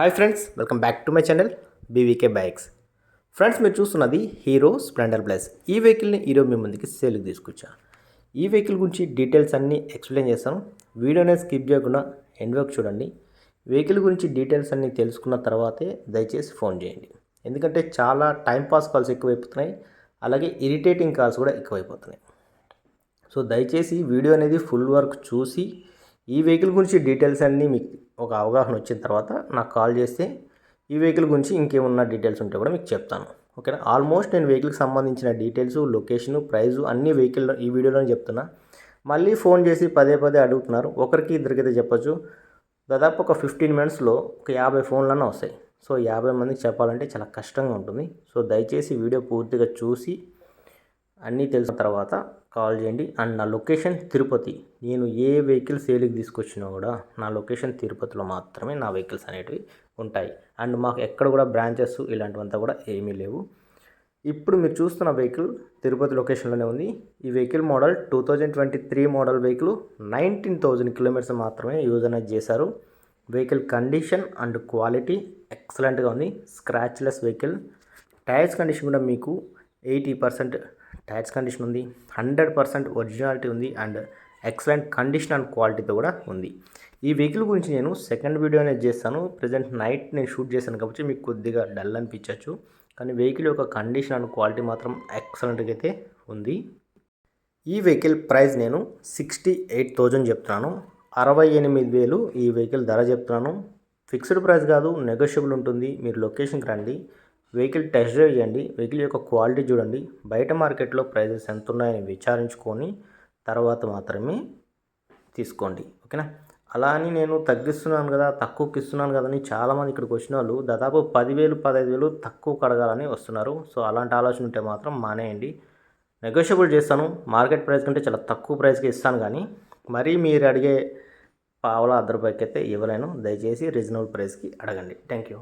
Hi friends welcome back to my channel BVK bikes friends మీరు చూస్తున్నది hero Splendor plus ఈ వెహికల్ని ఈరోజు మీ ముందుకి సేల్కి తీసుకొచ్చా. ఈ వెహికల్ గురించి డీటెయిల్స్ అన్నీ ఎక్స్ప్లెయిన్ చేస్తాను. వీడియోనే స్కిప్ చేయకుండా ఎండ్ వరకు చూడండి. వెహికల్ గురించి డీటెయిల్స్ అన్నీ తెలుసుకున్న తర్వాతే దయచేసి ఫోన్ చేయండి. ఎందుకంటే చాలా టైంపాస్ కాల్స్ ఎక్కువైపోతున్నాయి. అలాగే ఇరిటేటింగ్ కాల్స్ కూడా ఎక్కువైపోతున్నాయి. సో దయచేసి వీడియో అనేది ఫుల్ వర్క్ చూసి ఈ వెహికల్ గురించి డీటెయిల్స్ అన్నీ మీకు ఒక అవగాహన వచ్చిన తర్వాత నాకు కాల్ చేస్తే ఈ వెహికల్ గురించి ఇంకేమున్న డీటెయిల్స్ ఉంటే కూడా మీకు చెప్తాను. ఓకేనా? ఆల్మోస్ట్ నేను వెహికల్కి సంబంధించిన డీటెయిల్స్ లొకేషన్ ప్రైజు అన్ని వెహికల్ ఈ వీడియోలో చెప్తున్నా. మళ్ళీ ఫోన్ చేసి పదే పదే అడుగుతున్నారు. ఒకరికి ఇద్దరికైతే చెప్పొచ్చు. దాదాపు ఒక ఫిఫ్టీన్ మినిట్స్లో ఒక యాభై ఫోన్లన్నా వస్తాయి. సో యాభై మందికి చెప్పాలంటే చాలా కష్టంగా ఉంటుంది. సో దయచేసి వీడియో పూర్తిగా చూసి అన్నీ తెలిసిన తర్వాత కాల్ చేయండి. అండ్ నా లొకేషన్ తిరుపతి. నేను ఏ వెహికల్ సేల్కి తీసుకొచ్చినా కూడా నా లొకేషన్ తిరుపతిలో మాత్రమే నా వెహికల్స్ అనేటివి ఉంటాయి. అండ్ మాకు ఎక్కడ కూడా బ్రాంచెస్ ఇలాంటివంతా కూడా ఏమీ లేవు. ఇప్పుడు మీరు చూస్తున్న వెహికల్ తిరుపతి లొకేషన్లోనే ఉంది. ఈ vehicle model two thousand twenty three model vehicle nineteen thousand kilometres మాత్రమే యూజ్ అనేది చేశారు. వెహికల్ కండిషన్ అండ్ క్వాలిటీ ఎక్సలెంట్గా ఉంది. Scratchless vehicle. టైర్స్ కండిషన్ కూడా మీకు ఎయిటీ పర్సెంట్ టైర్స్ కండిషన్ ఉంది హండ్రెడ్ పర్సెంట్ ఒరిజినాలిటీ ఉంది అండ్ ఎక్సలెంట్ కండిషన్ అండ్ క్వాలిటీతో కూడా ఉంది. ఈ వెహికల్ గురించి నేను సెకండ్ వీడియో అనేది చేస్తాను. ప్రజెంట్ నైట్ నేను షూట్ చేశాను కాబట్టి మీకు కొద్దిగా డల్ అనిపించవచ్చు కానీ వెహికల్ యొక్క కండిషన్ అండ్ క్వాలిటీ మాత్రం ఎక్సలెంట్గా అయితే ఉంది. ఈ వెహికల్ ప్రైస్ నేను సిక్స్టీ ఎయిట్ థౌజండ్ చెప్తున్నాను. అరవై ఎనిమిది వేలు ఈ వెహికల్ ధర చెప్తున్నాను. ఫిక్స్డ్ ప్రైస్ కాదు నెగోషియబుల్ ఉంటుంది. మీరు లొకేషన్కి రండి. వెహికల్ టెస్ట్ డ్రైవ్ చేయండి. వెహికల్ యొక్క క్వాలిటీ చూడండి. బయట మార్కెట్లో ప్రైజెస్ ఎంత ఉన్నాయని విచారించుకొని తర్వాత మాత్రమే తీసుకోండి. ఓకేనా? అలా అని నేను తగ్గిస్తున్నాను కదా తక్కువకి ఇస్తున్నాను కదా అని చాలామంది ఇక్కడికి వచ్చిన వాళ్ళు దాదాపు పదివేలు పదహైదు వేలు తక్కువ కడగాలని వస్తున్నారు. సో అలాంటి ఆలోచన ఉంటే మాత్రం మానేయండి. నెగోషియబుల్ చేస్తాను. మార్కెట్ ప్రైస్ కంటే చాలా తక్కువ ప్రైస్కి ఇస్తాను కానీ మరీ మీరు అడిగే పావల అర్ధ రూపాయకి అయితే ఇవ్వలేను. దయచేసి రీజనబుల్ ప్రైస్కి అడగండి. Thank you.